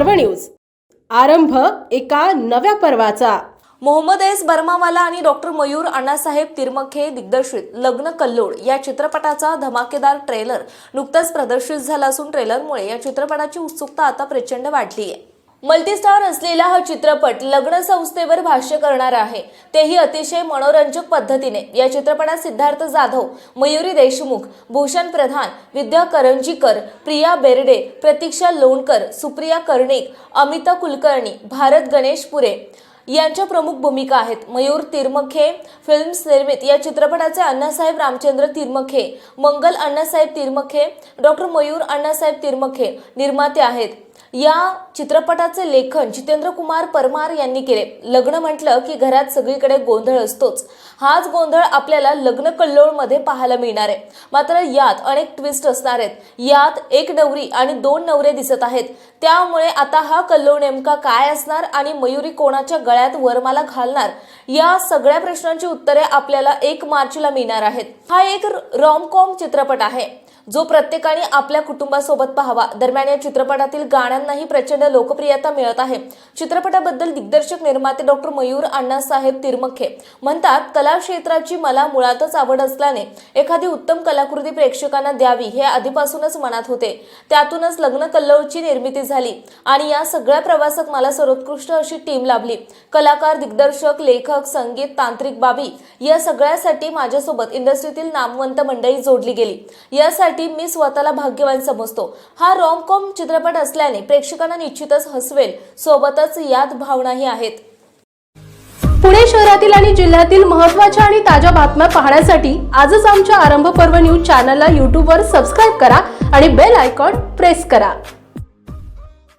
पर्व न्यूज. आरंभ एका नव्या पर्वाचा. मोहम्मद एस बर्मावाला आणि डॉक्टर मयूर अण्णासाहेब तिरमखे दिग्दर्शित लग्न कल्लोळ या चित्रपटाचा धमाकेदार ट्रेलर नुकताच प्रदर्शित झाला असून ट्रेलरमुळे या चित्रपटाची उत्सुकता आता प्रचंड वाढली आहे मल्टीस्टार असलेला हा चित्रपट लग्न संस्थेवर भाष्य करणार आहे. तेही अतिशय मनोरंजक पद्धतीने. या चित्रपटात सिद्धार्थ जाधव मयुरी देशमुख भूषण प्रधान विद्या करंजीकर प्रिया बेर्डे प्रतीक्षा लोणकर सुप्रिया कर्णिक अमिता कुलकर्णी भारत गणेश पुरे यांच्या प्रमुख भूमिका आहेत. मयूर तिरमखे फिल्म्स निर्मित. या चित्रपटाचे अण्णासाहेब रामचंद्र तिरमखे मंगल अण्णासाहेब तिरमखे डॉक्टर मयूर अण्णासाहेब तिरमखे निर्माते आहेत. या चित्रपटाचे लेखन जितेंद्र कुमार परमार यांनी केले. लग्न म्हटलं की घरात सगळीकडे गोंधळ असतोच. हाच गोंधळ आपल्याला लग्न कल्लोळमध्ये पाहायला मिळणार आहे. मात्र यात अनेक ट्विस्ट असणार आहेत. यात एक नवरी आणि दोन नवरे दिसत आहेत. त्यामुळे आता हा कल्लोळ नेमका काय असणार आणि मयुरी कोणाच्या गळ्यात वरमाला घालणार? या सगळ्या प्रश्नांची उत्तरे आपल्याला एक मार्चला मिळणार आहेत. हा एक रॉमकॉम चित्रपट आहे. जो प्रत्येकाने आपल्या कुटुंबासोबत पाहावा. दरम्यान या चित्रपटातील गाण्यांनाही प्रचंड लोकप्रियता मिळत आहे. चित्रपटाबद्दल दिग्दर्शक निर्माते डॉक्टर मयूर अण्णासाहेब तिरमखे म्हणतात कला क्षेत्राची मला मुळातच आवड असल्याने एखादी उत्तम कलाकृती प्रेक्षकांना द्यावी हे आधीपासूनच मनात होते. त्यातूनच लग्न कल्लोळची निर्मिती झाली आणि या सगळ्या प्रवासात मला सर्वोत्कृष्ट अशी टीम लाभली. कलाकार दिग्दर्शक लेखक संगीत तांत्रिक बाबी या सगळ्यासाठी माझ्यासोबत इंडस्ट्रीतील नामवंत मंडळी जोडली गेली. यासाठी मी स्वतःला भाग्यवान समजतो. हा रॉमकॉम चित्रपट असल्याने प्रेक्षकांना निश्चितच हसवेल. सोबतच यात भावनाही आहेत. पुणे शहरातील आणि जिल्ह्यातील महत्त्वाच्या आणि ताज्या बातम्या पाहण्यासाठी आजच आमच्या आरंभ पर्व न्यूज चॅनलला यूट्यूबवर सबस्क्राईब करा आणि बेल आयकॉन प्रेस करा.